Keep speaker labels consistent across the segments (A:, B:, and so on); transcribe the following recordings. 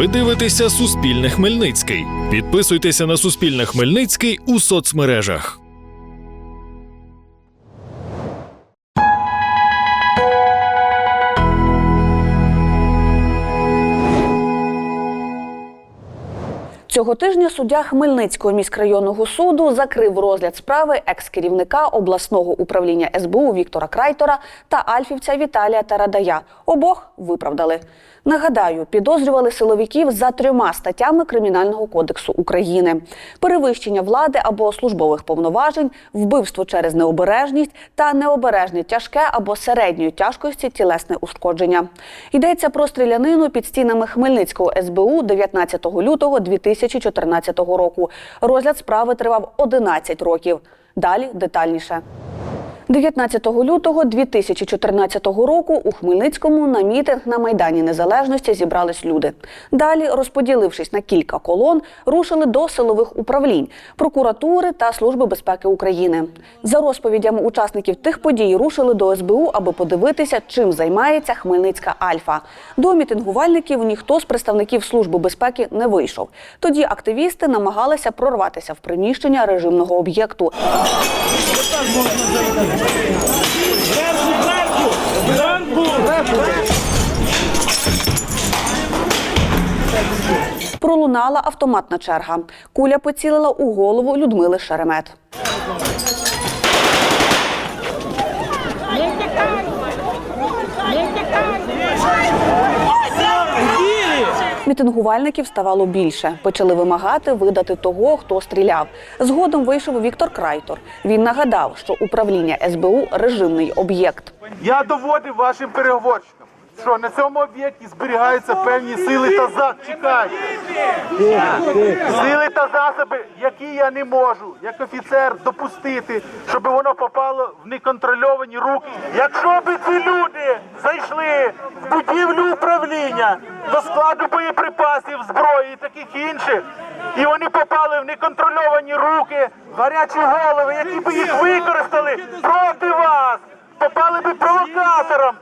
A: Ви дивитеся Суспільне Хмельницький. Підписуйтеся на Суспільне Хмельницький у соцмережах.
B: Цього тижня суддя Хмельницького міськрайонного суду закрив розгляд справи екс-керівника обласного управління СБУ Віктора Крайтора та альфівця Віталія Тарадая. Обох виправдали. Нагадаю, підозрювали силовиків за трьома статтями Кримінального кодексу України: перевищення влади або службових повноважень, вбивство через необережність та необережне тяжке або середньої тяжкості тілесне ушкодження. Йдеться про стрілянину під стінами Хмельницького СБУ 19 лютого 2014 року. Розгляд справи тривав 11 років. Далі детальніше. 19 лютого 2014 року у Хмельницькому на мітинг на Майдані Незалежності зібрались люди. Далі, розподілившись на кілька колон, рушили до силових управлінь, прокуратури та Служби безпеки України. За розповідями учасників тих подій рушили до СБУ, аби подивитися, чим займається Хмельницька Альфа. До мітингувальників ніхто з представників Служби безпеки не вийшов. Тоді активісти намагалися прорватися в приміщення режимного об'єкту. Пролунала автоматна черга. Куля поцілила у голову Людмили Шеремет.
C: Не тікай! Не тікай!
B: Мітингувальників ставало більше. Почали вимагати видати того, хто стріляв. Згодом вийшов Віктор Крайтор. Він нагадав, що управління СБУ режимний об'єкт.
D: Я доводив вашим переговорщикам, що на цьому об'єкті зберігаються певні сили та засоби. Чекайте. Сили та засоби, які я не можу, як офіцер, допустити, щоб воно попало в неконтрольовані руки. Якщо б ці люди зайшли в будівлю управління до складу боєприпасів, зброї і таких інших, і вони попали в неконтрольовані руки, гарячі голови, які б їх використали проти вас, попали б провокатором,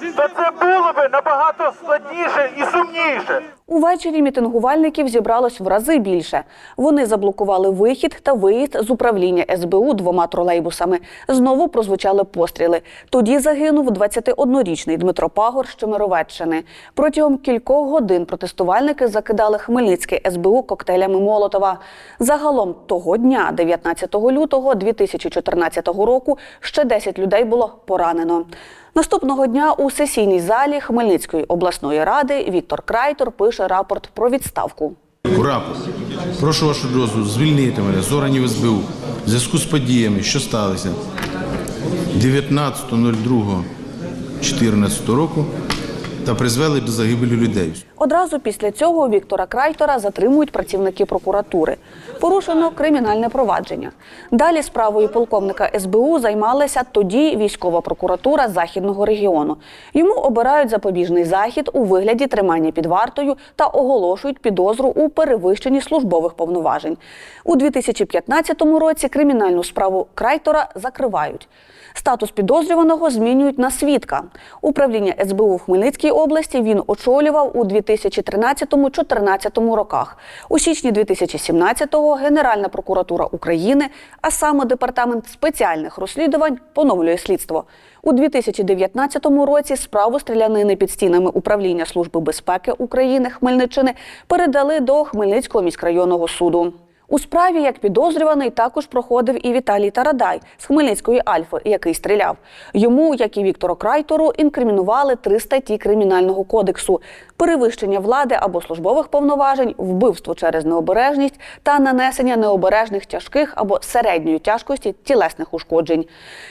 D: то це було би набагато складніше і сумніше.
B: Увечері мітингувальників зібралось в рази більше. Вони заблокували вихід та виїзд з управління СБУ двома тролейбусами. Знову прозвучали постріли. Тоді загинув 21-річний Дмитро Пагор з Чемеровеччини. Протягом кількох годин протестувальники закидали Хмельницьке СБУ коктейлями Молотова. Загалом того дня, 19 лютого 2014 року, ще 10 людей було поранено. Наступного дня у сесійній залі Хмельницької обласної ради Віктор Крайтор пише рапорт про відставку.
E: Рапорт. прошу вашу дозволу звільнити мене з органів СБУ в зв'язку з подіями, що сталися 19.02.14 року та призвели до загибелі людей.
B: Одразу після цього Віктора Крайтора затримують працівники прокуратури. Порушено кримінальне провадження. Далі справою полковника СБУ займалася тоді військова прокуратура західного регіону. Йому обирають запобіжний захід у вигляді тримання під вартою та оголошують підозру у перевищенні службових повноважень. У 2015 році кримінальну справу Крайтора закривають. Статус підозрюваного змінюють на свідка. Управління СБУ в Хмельницькій області він очолював у 2013-2014 роках. У січні 2017-го Генеральна прокуратура України, а саме департамент спеціальних розслідувань, поновлює слідство. У 2019 році справу стрілянини під стінами управління Служби безпеки України Хмельниччини передали до Хмельницького міськрайонного суду. У справі як підозрюваний також проходив і Віталій Тарадай з Хмельницької Альфи, який стріляв. Йому, як і Віктору Крайтору, інкримінували три статті Кримінального кодексу: перевищення влади або службових повноважень, вбивство через необережність та нанесення необережних тяжких або середньої тяжкості тілесних ушкоджень.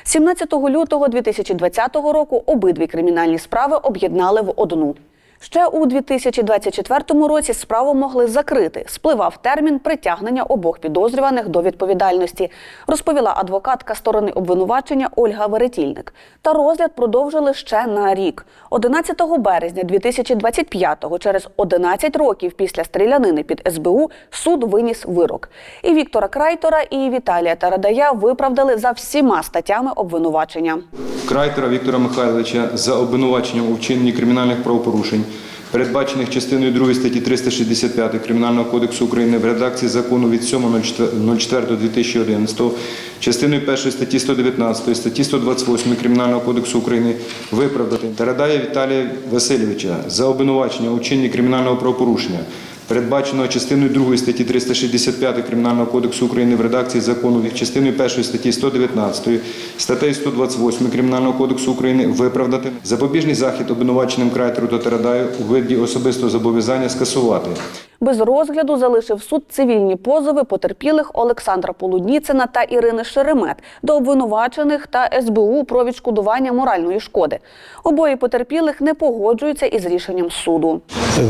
B: 17 лютого 2020 року обидві кримінальні справи об'єднали в одну. Ще у 2024 році справу могли закрити. Спливав термін притягнення обох підозрюваних до відповідальності, розповіла адвокатка сторони обвинувачення Ольга Веретільник. Та розгляд продовжили ще на рік. 11 березня 2025-го, через 11 років після стрілянини під СБУ, суд виніс вирок. І Віктора Крайтора, і Віталія Тарадая виправдали за всіма статтями обвинувачення.
F: Крайтера Віктора Михайловича за обвинуваченням у вчиненні кримінальних правопорушень передбачених частиною 2 статті 365 Кримінального кодексу України в редакції закону від 7.04.2011, частиною 1 статті 119, статті 128 Кримінального кодексу України виправдати. Тарадая Віталія Васильовича за обвинувачення у чинні кримінального правопорушення, передбаченого частиною 2 статті 365 Кримінального кодексу України в редакції закону від частиною 1 статті 119, статтею 128 Кримінального кодексу України виправдати запобіжний захід обвинуваченим крайтеру та Тарадаю у виді особистого зобов'язання скасувати.
B: Без розгляду залишив суд цивільні позови потерпілих Олександра Полудніцина та Ірини Шеремет до обвинувачених та СБУ про відшкодування моральної шкоди. Обоє потерпілих не погоджуються із рішенням суду.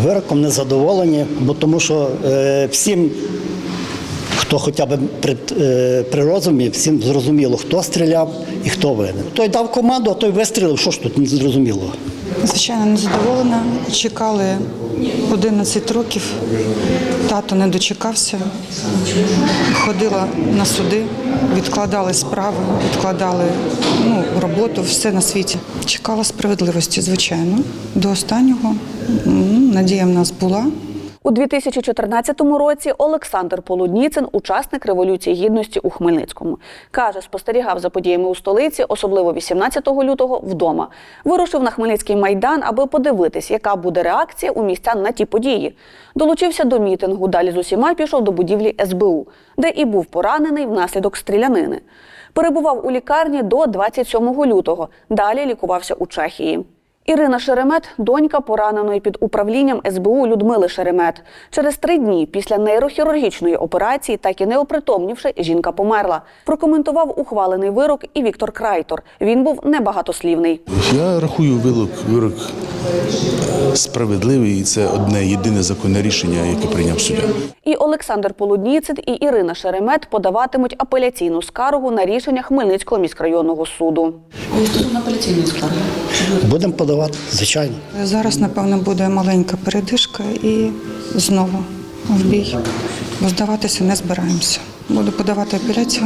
G: Вироком не задоволені, бо тому що е, всім, хто хоча б при, е, при розумі, всім зрозуміло, хто стріляв і хто винен. Той дав команду, а той вистрілив. Що ж тут не зрозуміло?
H: Звичайно, незадоволена. Чекали 11 років. Тато не дочекався. Ходила на суди, відкладали справи, відкладали ну, роботу, все на світі. Чекала справедливості, звичайно. До останнього надія в нас була.
B: У 2014 році Олександр Полудніцин, учасник Революції Гідності у Хмельницькому, каже, спостерігав за подіями у столиці, особливо 18 лютого, вдома. Вирушив на Хмельницький майдан, аби подивитись, яка буде реакція у містян на ті події. Долучився до мітингу. Далі з усіма пішов до будівлі СБУ, де і був поранений внаслідок стрілянини. Перебував у лікарні до 27 лютого. Далі лікувався у Чехії. Ірина Шеремет донька пораненої під управлінням СБУ Людмили Шеремет. Через три дні після нейрохірургічної операції, так і не опритомнівши, жінка померла. Прокоментував ухвалений вирок і Віктор Крайтор. Він був небагатослівний.
I: Я рахую вирок, вирок справедливий, і це одне єдине законне рішення, яке прийняв суддя.
B: І Олександр Полудніцин і Ірина Шеремет подаватимуть апеляційну скаргу на рішення Хмельницького міськрайонного суду.
G: Будемо подавати, звичайно.
H: Зараз, напевно, буде маленька передишка і знову в бій. Бо здаватися не збираємося. Буду подавати апеляцію.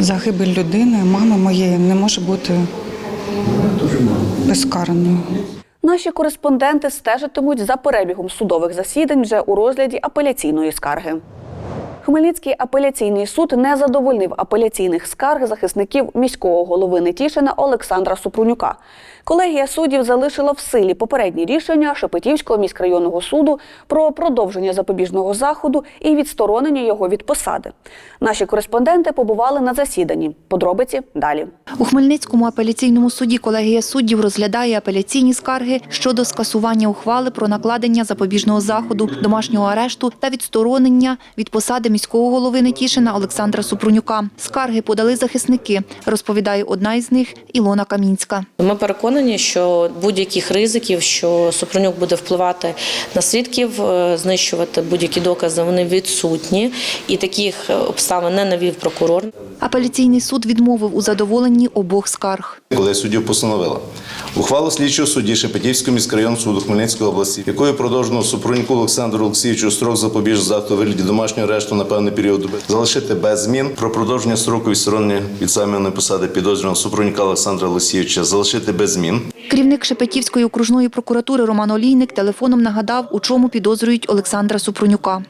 H: Загибель людини, мами моєї, не може бути безкараною.
B: Наші кореспонденти стежитимуть за перебігом судових засідань вже у розгляді апеляційної скарги. Хмельницький апеляційний суд не задовольнив апеляційних скарг захисників міського голови Нетішина Олександра Супрунюка. Колегія суддів залишила в силі попередні рішення Шепетівського міськрайонного суду про продовження запобіжного заходу і відсторонення його від посади. Наші кореспонденти побували на засіданні. Подробиці далі.
J: У Хмельницькому апеляційному суді колегія суддів розглядає апеляційні скарги щодо скасування ухвали про накладення запобіжного заходу, домашнього арешту та відсторонення від посади міського голови Нетішина Олександра Супрунюка. Скарги подали захисники, розповідає одна із них Ілона Камінська.
K: Ми переконані, що будь-яких ризиків, що Супрунюк буде впливати на свідків, е, знищувати будь-які докази, вони відсутні, і таких е, обставин не навів прокурор.
J: Апеляційний суд відмовив у задоволенні обох скарг.
L: коли суддів постановила. Ухвалу слідчого судді Шепетівського міськрайонного суду Хмельницької області, якою продовжено Супруньку Олександру Олексійовичу строк запобіжного заходу у вигляді домашнього арешту на певний період доби, залишити без змін про продовження строку відсторонення від займаної посади підозрюваного Супрунька Олександра Олексійовича, залишити без змін.
J: Керівник Шепетівської окружної прокуратури Роман Олійник телефоном нагадав, у чому підозрюють Олександра Супрунюка.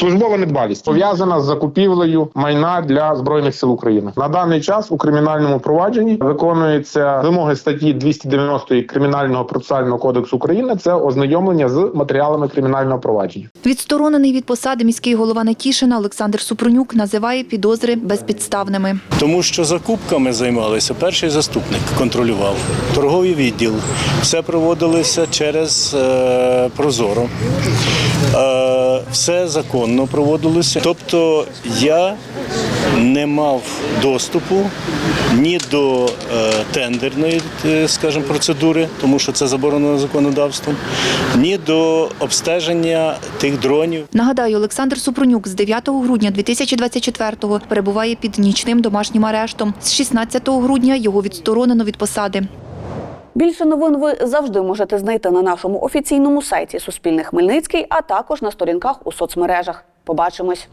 M: Службова недбалість пов'язана з закупівлею майна для збройних сил України. На даний час у кримінальному провадженні виконуються вимоги статті 290 кримінального процесуального кодексу України. Це ознайомлення з матеріалами кримінального провадження.
J: Відсторонений від посади міський голова Нетішина Олександр Супрунюк називає підозри безпідставними.
N: Тому що закупками займалися перший заступник, контролював торговий відділ. Все проводилося через е, Прозоро. Все законно проводилося. Тобто я не мав доступу ні до е, тендерної, е, скажімо, процедури, тому що це заборонено законодавством, ні до обстеження тих дронів.
J: Нагадаю, Олександр Супрунюк з 9 грудня 2024-го перебуває під нічним домашнім арештом. З 16 грудня його відсторонено від посади.
B: Більше новин ви завжди можете знайти на нашому офіційному сайті Суспільне Хмельницький, а також на сторінках у соцмережах. Побачимось.